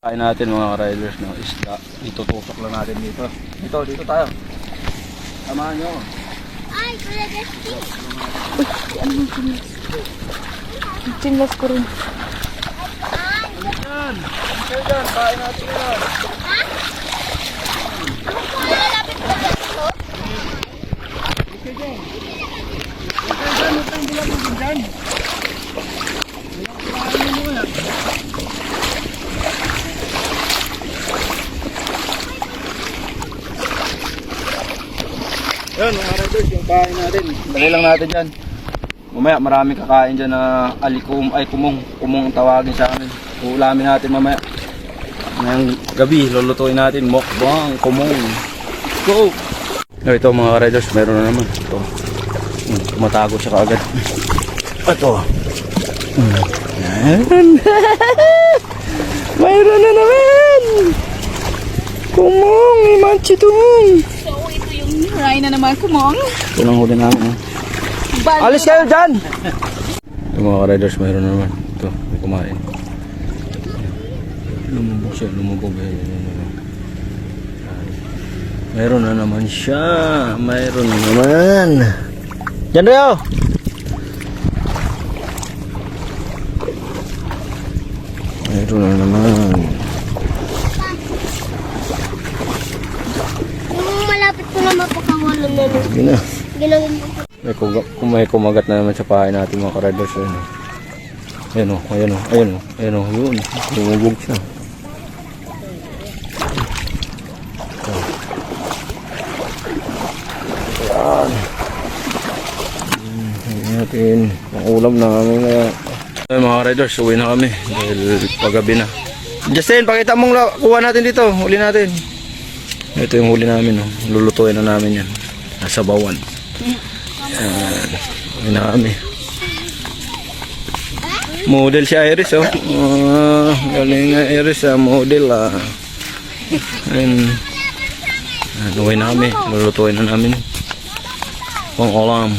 Kain natin mga riders ng isda. Dito tutok lang natin dito. Dito, dito tayo. Samahan nyo. Ay, Kuya Dusty. Chinas ko rin. Yan. Kayo dyan, kain natin yan. Malalapit ko lang ito. Kayo dyan, huwag kayong bulabog dyan. Yan mga riders, yung kain natin. Dali lang natin dyan. Mamaya maraming kakain dyan na alikum, ay kumong. Kumong tawagin sa amin. Uulamin natin mamaya. Ngayong gabi, lulutuin natin mukbang, kumong. Go! Oh, ito mga riders, meron na naman. Ito. Hmm, tumatago siya kaagad. Ito. Hmm. Yan. Mayroon na naman! Kumong, imanchitong! So, ray na naman kumong. Ito lang huli namin. Bal- Alis kayo dyan! Ito mga riders, mayroon na naman. Ito, may kumain. Lumubog siya, lumubog. Mayroon na naman siya. Mayroon na naman. Diyan Rio! Mayroon na naman. Yung malapit ko na mapakawalan na nun. Sige na. May, kung may kumagat na naman sa pahay natin mga karaders. Ayan o. Ayan o, ayan o, ayan o, ayan o, yun. Lumubog siya. Ayan. Ayan natin. Ang ulam namin na. Ay mga riders, uwi na kami. Dahil paggabi na. Justin, pakita mong kuha natin dito. Huli natin. Ito yung huli namin. Oh. Lulutuin na namin yan. Nasa bawan. Yan. Kami. Model si Iris oh. Ah, galing nga Iris ah, model ah. Ayun. Yan, uwi na kami. Lulutuin na namin. Pang ulam.